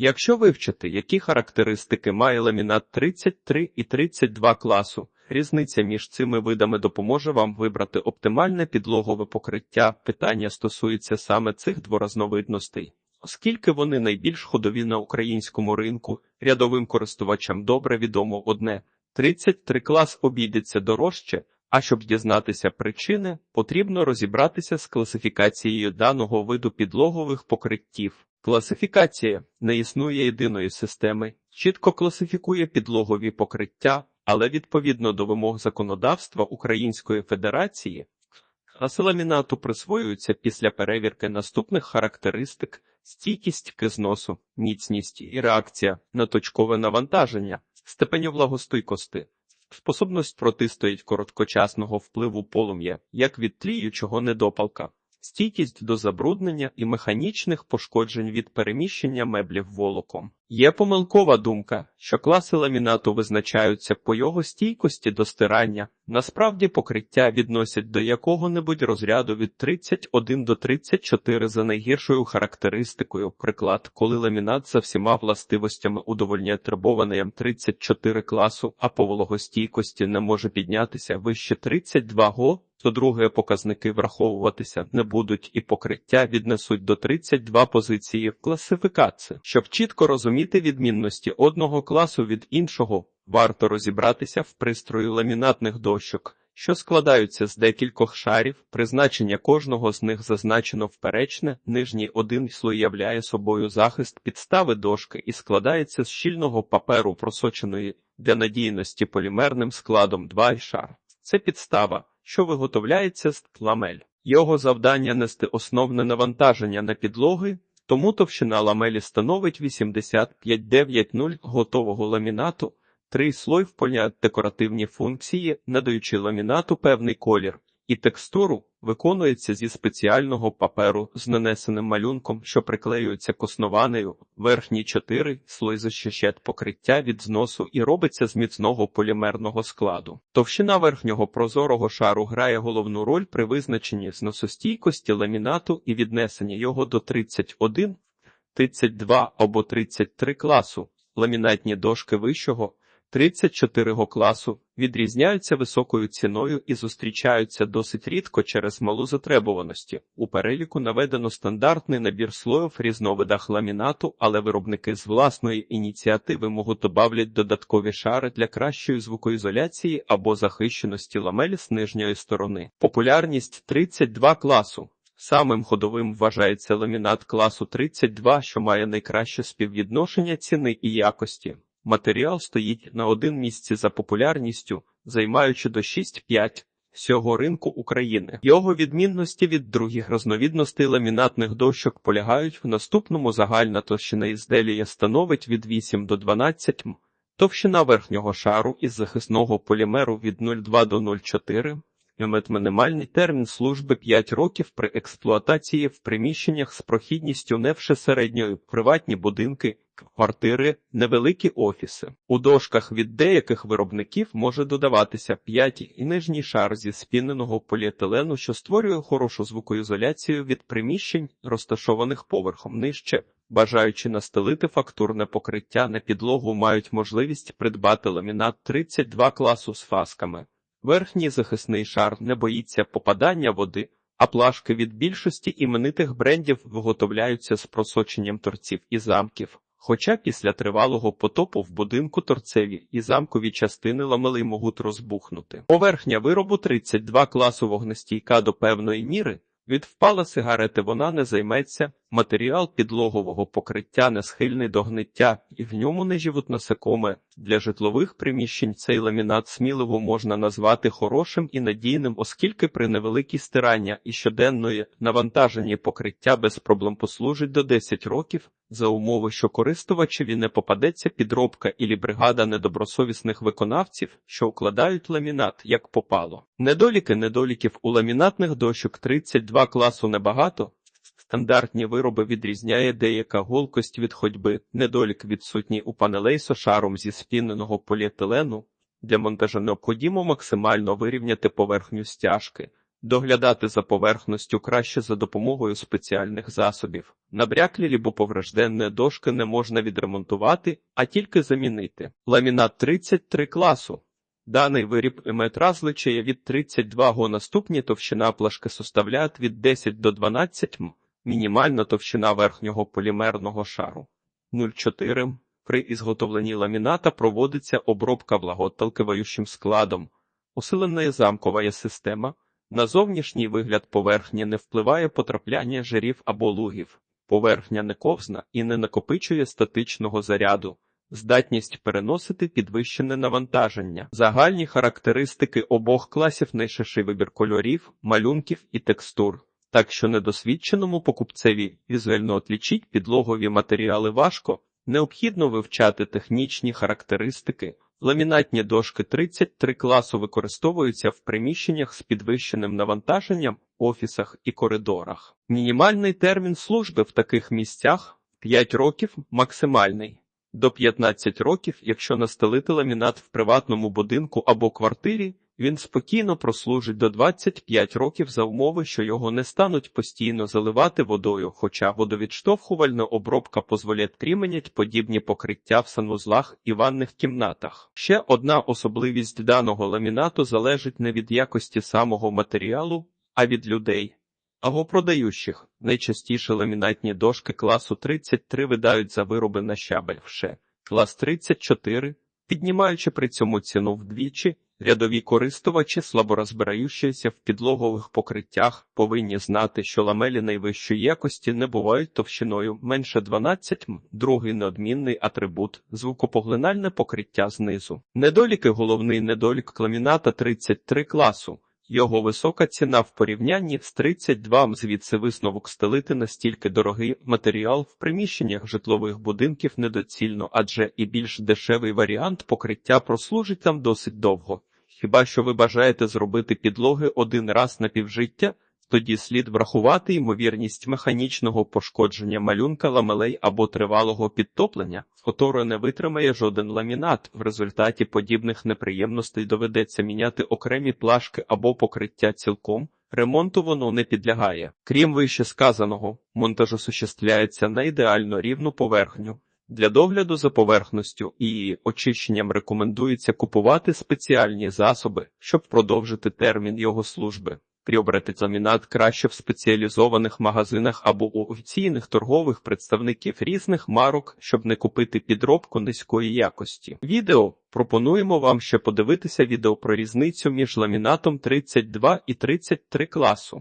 Якщо вивчити, які характеристики має ламінат 33 і 32 класу, різниця між цими видами допоможе вам вибрати оптимальне підлогове покриття. Питання стосується саме цих дворазновидностей. Оскільки вони найбільш ходові на українському ринку, рядовим користувачам добре відомо одне 33 клас обійдеться дорожче, а щоб дізнатися причини, потрібно розібратися з класифікацією даного виду підлогових покриттів. Класифікація не існує єдиної системи, чітко класифікує підлогові покриття, але відповідно до вимог законодавства Української Федерації класи ламінату присвоюються після перевірки наступних характеристик: стійкість к зносу, міцність і реакція на точкове навантаження, степені влагостойкости, способність протистоїть короткочасного впливу полум'я, як від тліючого недопалка, стійкість до забруднення і механічних пошкоджень від переміщення меблів волоком. Є помилкова думка, що класи ламінату визначаються по його стійкості до стирання. Насправді покриття відносять до якого-небудь розряду від 31 до 34 за найгіршою характеристикою. Приклад, коли ламінат за всіма властивостями удовольняє турбований М34 класу, а по вологостійкості не може піднятися вище 32 го, то другі показники враховуватися не будуть і покриття віднесуть до 32 позиції в класифікації. Щоб чітко розуміти відмінності одного класу від іншого, варто розібратися в пристрої ламінатних дощок, що складаються з декількох шарів, призначення кожного з них зазначено вперечне, нижній один слой являє собою захист підстави дошки і складається з щільного паперу, просоченої для надійності полімерним складом 2 шар. Це підстава що виготовляється з ламель. Його завдання нести основне навантаження на підлоги, тому товщина ламелі становить 85,90 готового ламінату, три слой вполняють декоративні функції, надаючи ламінату певний колір і текстуру, виконується зі спеціального паперу з нанесеним малюнком, що приклеюється коснованею, верхні чотири слой защищать покриття від зносу і робиться з міцного полімерного складу. Товщина верхнього прозорого шару грає головну роль при визначенні зносостійкості ламінату і віднесенні його до 31, 32 або 33 класу. Ламінатні дошки вищого 34 класу відрізняються високою ціною і зустрічаються досить рідко через малу затребуваності. У переліку наведено стандартний набір слоїв в різновидах ламінату, але виробники з власної ініціативи можуть добавлять додаткові шари для кращої звукоізоляції або захищеності ламель з нижньої сторони. Популярність 32 класу. Самим ходовим вважається ламінат класу 32, що має найкраще співвідношення ціни і якості. Матеріал стоїть на один місці за популярністю, займаючи до 6-5 всього ринку України. Його відмінності від других розновідностей ламінатних дощок полягають в наступному загальна товщина ізделія становить від 8 до 12 м, товщина верхнього шару із захисного полімеру від 0,2 до 0,4 м, мінімальний термін служби 5 років при експлуатації в приміщеннях з прохідністю не вше середньої приватні будинки квартири, невеликі офіси. У дошках від деяких виробників може додаватися п'ятій і нижній шар зі спіненого поліетилену, що створює хорошу звукоізоляцію від приміщень, розташованих поверхом нижче. Бажаючи настелити фактурне покриття на підлогу, мають можливість придбати ламінат 32 класу з фасками. Верхній захисний шар не боїться попадання води, а плашки від більшості іменитих брендів виготовляються з просоченням торців і замків. Хоча після тривалого потопу в будинку торцеві і замкові частини ламели можуть розбухнути. Поверхня виробу 32 класу вогнестійка до певної міри. Від впала сигарети вона не займеться, матеріал підлогового покриття не схильний до гниття, і в ньому не живуть насекоме. Для житлових приміщень цей ламінат сміливо можна назвати хорошим і надійним, оскільки при невеликій стирання і щоденної навантаженні покриття без проблем послужить до 10 років, за умови, що користувачеві не попадеться підробка ілі бригада недобросовісних виконавців, що укладають ламінат як попало. Недоліки недоліків у ламінатних дощок 32 класу небагато. Стандартні вироби відрізняє деяка голкость від ходьби, недолік відсутній у панелей з шаром зі спіненого поліетилену. Для монтажу необходимо максимально вирівняти поверхню стяжки, Доглядати за поверхністю краще за допомогою спеціальних засобів. Набряклі лібо поврежденні дошки не можна відремонтувати, а тільки замінити. Ламінат 33 класу. Даний виріб метра зличає від 32 го наступні товщина плашки составляє від 10 до 12 м. Мінімальна товщина верхнього полімерного шару 0,4 м. При ізготовленні ламіната проводиться обробка влаготалкиваючим складом. Усилена замкова система. На зовнішній вигляд поверхні не впливає потрапляння жирів або лугів. Поверхня не ковзна і не накопичує статичного заряду. Здатність переносити підвищене навантаження. Загальні характеристики обох класів найширший вибір кольорів, малюнків і текстур. Так що недосвідченому покупцеві візуально отлічить підлогові матеріали важко, необхідно вивчати технічні характеристики. Ламінатні дошки 33 класу використовуються в приміщеннях з підвищеним навантаженням, офісах і коридорах. Мінімальний термін служби в таких місцях 5 років, максимальний до 15 років, якщо настелити ламінат в приватному будинку або квартирі, він спокійно прослужить до 25 років за умови, що його не стануть постійно заливати водою, хоча водовідштовхувальна обробка дозволяє примінять подібні покриття в санвузлах і ванних кімнатах. Ще одна особливість даного ламінату залежить не від якості самого матеріалу, а від людей. Або продаючих. Найчастіше ламінатні дошки класу 33 видають за вироби на щабель вше. Клас 34, піднімаючи при цьому ціну вдвічі, рядові користувачі, слабо розбираючися в підлогових покриттях, повинні знати, що ламелі найвищої якості не бувають товщиною менше 12 м. Другий неодмінний атрибут звукопоглинальне покриття знизу. Недоліки головний недолік ламіната 33 класу. Його висока ціна в порівнянні з 32 м звідси висновок стелити настільки дорогий матеріал в приміщеннях житлових будинків недоцільно, адже і більш дешевий варіант покриття прослужить там досить довго. Хіба що ви бажаєте зробити підлоги один раз на півжиття, тоді слід врахувати ймовірність механічного пошкодження малюнка ламелей або тривалого підтоплення, котре не витримає жоден ламінат. В результаті подібних неприємностей доведеться міняти окремі плашки або покриття цілком. Ремонту воно не підлягає. Крім вище сказаного, монтаж осуществляється на ідеально рівну поверхню. Для догляду за поверхністю і очищенням рекомендується купувати спеціальні засоби, щоб продовжити термін його служби. Приобрати ламінат краще в спеціалізованих магазинах або у офіційних торгових представників різних марок, щоб не купити підробку низької якості. Відео пропонуємо вам ще подивитися відео про різницю між ламінатом 32 і 33 класу.